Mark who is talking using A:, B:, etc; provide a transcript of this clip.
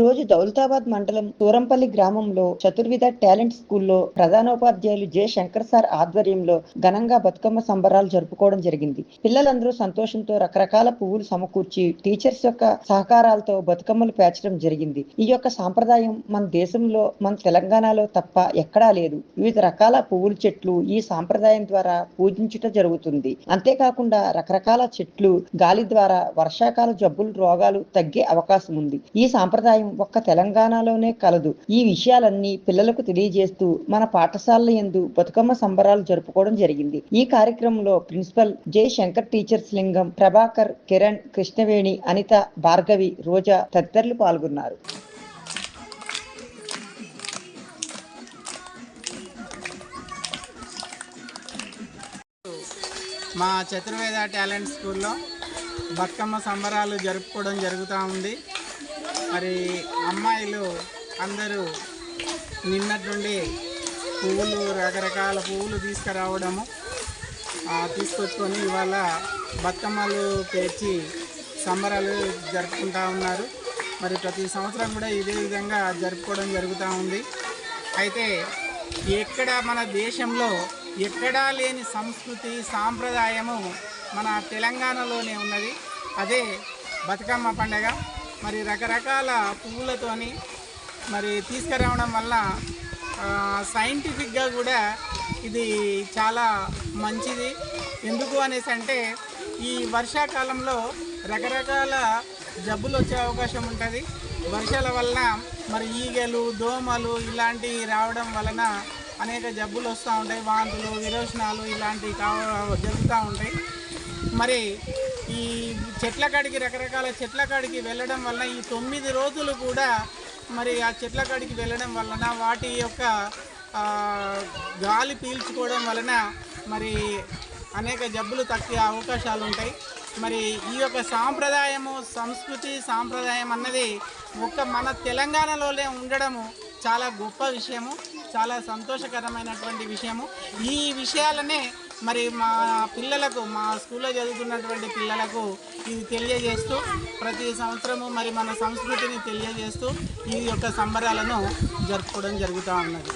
A: రోజు దౌలతాబాద్ మండలం తూరంపల్లి గ్రామంలో చతుర్విధ టాలెంట్ స్కూల్లో ప్రధానోపాధ్యాయులు జె శంకర్ సార్ ఆధ్వర్యంలో ఘనంగా బతుకమ్మ సంబరాలు జరుపుకోవడం జరిగింది. పిల్లలందరూ సంతోషంతో రకరకాల పువ్వులు సమకూర్చి టీచర్స్ యొక్క సహకారాలతో బతుకమ్మలు పేర్చడం జరిగింది. ఈ యొక్క సాంప్రదాయం మన దేశంలో మన తెలంగాణలో తప్ప ఎక్కడా లేదు. వివిధ రకాల పువ్వుల చెట్లు ఈ సాంప్రదాయం ద్వారా పూజించుట జరుగుతుంది. అంతేకాకుండా రకరకాల చెట్లు గాలి ద్వారా వర్షాకాల జబ్బులు రోగాలు తగ్గే అవకాశం ఉంది. ఈ సాంప్రదాయం ఒక్క తెలంగాణలోనే కలదు. ఈ విషయాలన్నీ పిల్లలకు తెలియజేస్తూ మన పాఠశాలల యందు బతుకమ్మ సంబరాలు జరుపుకోవడం జరిగింది. ఈ కార్యక్రమంలో principal J. Shankar teachers Lingam Prabhakar Kiran Krishnaveni Anitha Bhargavi Roja తదితరులు పాల్గొన్నారు.
B: మా చతుర్వేద టాలెంట్ స్కూల్లో బతుకమ్మ సంబరాలు జరుపుకోవడం జరుగుతూ ఉంది. మరి అమ్మాయిలు అందరూ నిన్నటి నుండి పువ్వులు రకరకాల పువ్వులు తీసుకురావడము ఆ, తీసుకొచ్చుకొని ఇవాళ బతుకమ్మలు పేర్చి సంబరాలు జరుపుకుంటా ఉన్నారు. మరి ప్రతి సంవత్సరం కూడా ఇదే విధంగా జరుపుకోవడం జరుగుతూ ఉంది. అయితే ఎక్కడ మన దేశంలో ఎక్కడా లేని సంస్కృతి సాంప్రదాయము మన తెలంగాణలోనే ఉన్నది. అదే బతుకమ్మ పండగ. మరి రకరకాల పువ్వులతోని మరి తీసుకురావడం వల్ల సైంటిఫిక్గా కూడా ఇది చాలా మంచిది. ఎందుకు అనేసి అంటే ఈ వర్షాకాలంలో రకరకాల జబ్బులు వచ్చే అవకాశం ఉంటుంది. వర్షాల వలన మరి ఈగలు దోమలు ఇలాంటివి రావడం వలన అనేక జబ్బులు వస్తూ ఉంటాయి. వాంతులు విరోచనాలు ఇలాంటివి కావ జరుగుతూ ఉంటాయి. మరి ఈ చెట్ల కాడికి రకరకాల చెట్ల కాడికి వెళ్ళడం వలన ఈ తొమ్మిది రోజులు కూడా మరి ఆ చెట్ల కాడికి వెళ్ళడం వలన వాటి యొక్క గాలి పీల్చుకోవడం వలన మరి అనేక జబ్బులు తగ్గే అవకాశాలు ఉంటాయి. మరి ఈ యొక్క సాంప్రదాయము సంస్కృతి సాంప్రదాయం అన్నది ఒక్క మన తెలంగాణలోనే ఉండడము చాలా గొప్ప విషయము చాలా సంతోషకరమైనటువంటి విషయము. ఈ విషయాలనే మరి మా పిల్లలకు మా స్కూల్లో చదువుతున్నటువంటి పిల్లలకు ఇది తెలియజేస్తూ ప్రతి సంవత్సరము మరి మన సంస్కృతిని తెలియజేస్తూ ఈ యొక్క సంబరాలను జరుపుకోవడం జరుగుతూ ఉన్నది.